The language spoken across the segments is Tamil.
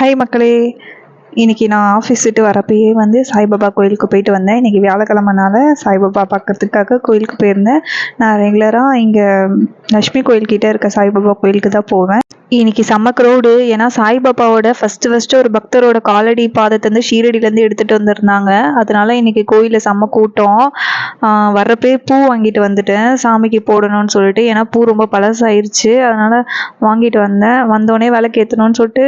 ஹாய் மக்களே. இன்னைக்கு நான் ஆஃபீஸ் விட்டு வரப்பயே வந்து சாய்பாபா கோயிலுக்கு போயிட்டு வந்தேன். இன்றைக்கி வியாழக்கிழமனால சாய்பாபா பார்க்குறதுக்காக கோயிலுக்கு போயிருந்தேன். நான் ரெகுலராக இங்கே லக்ஷ்மி கோயில்கிட்ட இருக்க சாய்பாபா கோயிலுக்கு தான் போவேன். இன்னைக்கு செம்ம க்ரௌடு ஏன்னா சாய்பாபாவோட ஃபஸ்ட்டு ஃபஸ்ட்டு ஒரு பக்தரோட காலடி பாதத்தை வந்து ஷீரடியிலேருந்து எடுத்துகிட்டு வந்திருந்தாங்க. அதனால இன்னைக்கு கோயிலில் செம்ம கூட்டம். வர்றப்பே பூ வாங்கிட்டு வந்துட்டேன். சாமிக்கு போடணும்னு சொல்லிட்டு. ஏன்னா பூ ரொம்ப பழசாயிருச்சு. அதனால் வாங்கிட்டு வந்தேன். வந்தோடனே விளக்கேற்றணும்னு சொல்லிட்டு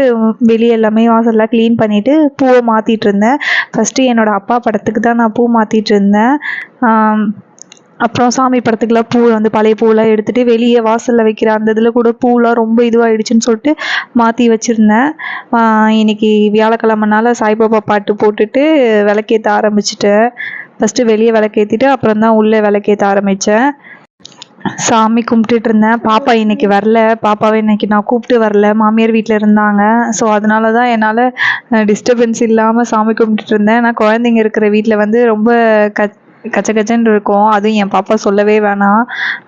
வெளியே எல்லாமே வாசல்லாம் க்ளீன் பண்ணிவிட்டு பூவை மாற்றிட்டு இருந்தேன். ஃபஸ்ட்டு என்னோட அப்பா படத்துக்கு தான் நான் பூ மாற்றிட்டு இருந்தேன். அப்புறம் சாமி படத்துக்குலாம் பூ வந்து பழைய பூவெலாம் எடுத்துகிட்டு வெளியே வாசலில் வைக்கிற அந்த இதில் கூட பூவெலாம் ரொம்ப இதுவாகிடுச்சின்னு சொல்லிட்டு மாற்றி வச்சுருந்தேன். இன்னைக்கு வியாழக்கிழமனால சாய்பாபா பாட்டு போட்டுட்டு விளக்கேற்ற ஆரம்பிச்சிட்டேன். ஃபஸ்ட்டு வெளியே விளக்கேற்றிட்டு அப்புறம் தான் உள்ளே விளக்கேற்ற ஆரம்பித்தேன் சாமி கும்பிட்டுட்டு இருந்தேன். பாப்பா இன்னைக்கு வரல. பாப்பாவை இன்னைக்கு நான் கூப்பிட்டு வரல. மாமியார் வீட்டில் இருந்தாங்க. ஸோ அதனால தான் என்னால் டிஸ்டர்பன்ஸ் இல்லாமல் சாமி கும்பிட்டுட்டு இருந்தேன். நான் குழந்தைங்க இருக்கிற வீட்டில் வந்து ரொம்ப கத் கச்ச கச்சன்னு இருக்கும். அதுவும் என் பாப்பா சொல்லவே வேணாம்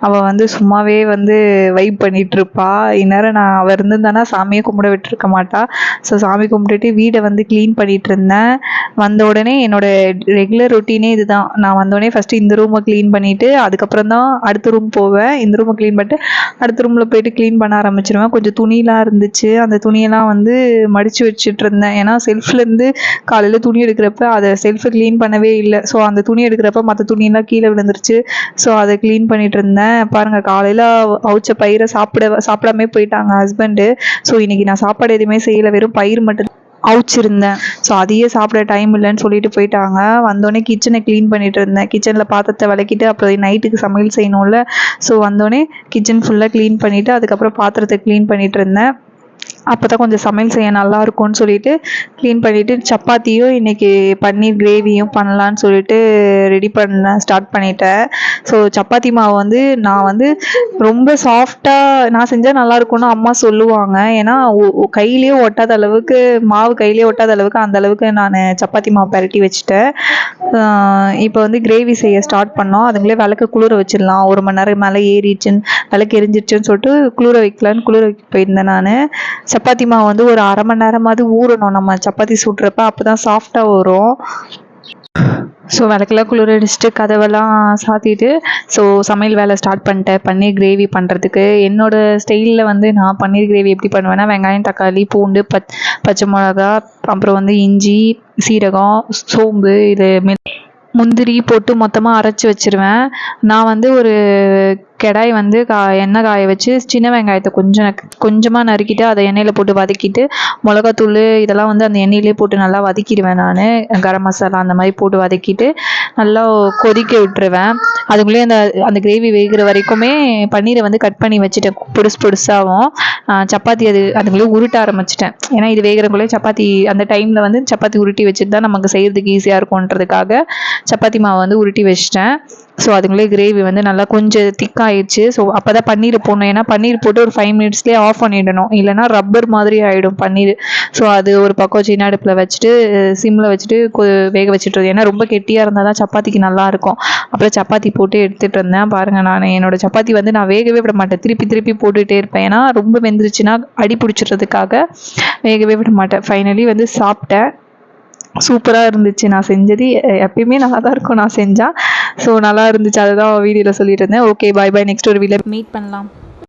அவள் வந்து சும்மாவே வந்து வைப் பண்ணிட்டு இருப்பா. இந்நேரம் நான் அவள் இருந்திருந்தானா சாமியை கும்பிட விட்டுருக்க மாட்டா. ஸோ சாமி கும்பிட்டுட்டு வீடை வந்து க்ளீன் பண்ணிட்டு இருந்தேன். வந்த உடனே என்னோட ரெகுலர் ரொட்டீனே இதுதான். நான் வந்தோடனே ஃபஸ்ட்டு இந்த ரூமை க்ளீன் பண்ணிவிட்டு அதுக்கப்புறம் தான் அடுத்த ரூம் போவேன். இந்த ரூமை க்ளீன் பண்ணிட்டு அடுத்த ரூமில் போயிட்டு க்ளீன் பண்ண ஆரம்பிச்சிருவேன். கொஞ்சம் துணியெலாம் இருந்துச்சு. அந்த துணியெல்லாம் வந்து மடித்து வச்சுட்டு இருந்தேன். ஏன்னா செல்ஃப்லேருந்து காலையில் துணி எடுக்கிறப்ப அதை செல்ஃபை க்ளீன் பண்ணவே இல்லை. ஸோ அந்த துணி எடுக்கிறப்ப மற்ற துணியெல்லாம் கீழே விழுந்துருச்சு. ஸோ அதை க்ளீன் பண்ணிட்டு இருந்தேன். பாருங்கள் காலையில் அவிச்ச பயிரை சாப்பிட சாப்பிடாமே போயிட்டாங்க ஹஸ்பண்டு ஸோ இன்னைக்கு நான் சாப்பாடு எதுவுமே செய்யலை. வெறும் பயிர் மட்டும் அவிச்சிருந்தேன். ஸோ அதையே சாப்பிட டைம் இல்லைன்னு சொல்லிட்டு போயிட்டாங்க. வந்தோடனே கிச்சனை க்ளீன் பண்ணிட்டு இருந்தேன். கிச்சனில் பாத்திரத்தை விளக்கிட்டு அப்புறம் நைட்டுக்கு சமையல் செய்யணும்ல. ஸோ வந்தோடனே கிச்சன் ஃபுல்லாக க்ளீன் பண்ணிவிட்டு அதுக்கப்புறம் பாத்திரத்தை க்ளீன் பண்ணிட்டு இருந்தேன். அப்போ தான் கொஞ்சம் சமையல் செய்ய நல்லா இருக்கும்னு சொல்லிட்டு க்ளீன் பண்ணிவிட்டு சப்பாத்தியும் இன்றைக்கி பன்னீர் கிரேவியும் பண்ணலான்னு சொல்லிட்டு ரெடி பண்ண ஸ்டார்ட் பண்ணிட்டேன். ஸோ சப்பாத்தி மாவு வந்து நான் வந்து ரொம்ப சாஃப்டாக நான் செஞ்சால் நல்லா இருக்கும்னு அம்மா சொல்லுவாங்க. ஏன்னா கையிலேயே ஒட்டாத அளவுக்கு மாவு கையிலேயே ஒட்டாத அளவுக்கு அந்த அளவுக்கு நான் சப்பாத்தி மாவு பரட்டி வச்சுட்டேன். இப்போ வந்து கிரேவி செய்ய ஸ்டார்ட் பண்ணோம். அதுங்களே விளக்கு குளிர வச்சிடலாம். ஒரு மணி நேரம் மேலே ஏறிடுச்சுன்னு விளக்கு எரிஞ்சிருச்சுன்னு சொல்லிட்டு குளிர வைக்கலான்னு குளிர வைக்க போயிருந்தேன் நான். சப்பாத்தி மாவு வந்து ஒரு அரை மணி நேரமாவது ஊறணும். நம்ம சப்பாத்தி சுடுறப்ப அப்போ தான் சாஃப்டாக வரும். ஸோ விளக்கெல்லாம் குளிர் அடிச்சுட்டு கதவெல்லாம் சாத்திட்டு ஸோ சமையல் வேலை ஸ்டார்ட் பண்ணிட்டேன். பன்னீர் கிரேவி பண்ணுறதுக்கு என்னோட ஸ்டைலில் வந்து நான் பன்னீர் கிரேவி எப்படி பண்ணுவேன்னா வெங்காயம் தக்காளி பூண்டு பச் பச்சை மிளகா அப்புறம் வந்து இஞ்சி சீரகம் சோம்பு இது முந்திரி போட்டு மொத்தமாக அரைச்சி வச்சிருவேன். நான் வந்து ஒரு கடாய் வந்து கா எண்ணெய் காய வச்சு சின்ன வெங்காயத்தை கொஞ்சம் கொஞ்சமாக நறுக்கிட்டு அதை எண்ணெயில் போட்டு வதக்கிட்டு மிளகாத்தூள் இதெல்லாம் வந்து அந்த எண்ணெயிலே போட்டு நல்லா வதக்கிடுவேன் நான். கரம் மசாலா அந்த மாதிரி போட்டு வதக்கிட்டு நல்லா கொதிக்க விட்டுருவேன். அதுக்குள்ளேயே அந்த அந்த கிரேவி வேகிற வரைக்குமே பன்னீரை வந்து கட் பண்ணி வச்சுட்டேன். பொடுசு பொடுசாகவும் சப்பாத்தி அது அதுக்குள்ளேயே உருட்ட ஆரம்பிச்சிட்டேன். ஏன்னா இது வேகிறக்குள்ளே சப்பாத்தி அந்த டைமில் வந்து சப்பாத்தி உருட்டி வச்சுட்டு தான் நமக்கு செய்கிறதுக்கு ஈஸியாக இருக்கும்ன்றதுக்காக சப்பாத்தி மாவை வந்து உருட்டி வச்சிட்டேன். ஸோ அதுக்குள்ளே கிரேவி வந்து நல்லா கொஞ்சம் திக்காயிடுச்சு ஸோ அப்போ தான் பன்னீர் போடணும். ஏன்னா பன்னீர் போட்டு ஒரு ஃபைவ் மினிட்ஸ்லேயே ஆஃப் பண்ணிடணும். இல்லைன்னா ரப்பர் மாதிரி ஆகிடும் பன்னீர். ஸோ அது ஒரு பக்கம் சின்ன அடுப்பில் வச்சுட்டு சிம்மில் வச்சுட்டு கொ- வேக வச்சுட்டு ஏன்னா ரொம்ப கெட்டியாக இருந்தால் தான் சப்பாத்திக்கு நல்லா இருக்கும் அப்புறம் சப்பாத்தி போட்டு எடுத்துகிட்டு இருந்தேன் பாருங்கள் நான் என்னோட சப்பாத்தி வந்து நான் வேகவே விட மாட்டேன். திருப்பி திருப்பி போட்டுகிட்டே இருப்பேன். ஏன்னா ரொம்ப வெந்துருச்சுன்னா அடி பிடிச்சிடுறதுக்காக வேகவே விட மாட்டேன். ஃபைனலி வந்து சாப்பிட்டேன். சூப்பராக இருந்துச்சு. நான் செஞ்சது எப்பயுமே நல்லா தான் இருக்கும். நான் செஞ்சால் ஸோ நல்லா இருந்துச்சு. அதுதான் வீடியோவில் சொல்லிட்டு இருந்தேன். ஓகே பை பாய் நெக்ஸ்ட் ஒரு வீடியோ மீட் பண்ணலாம்.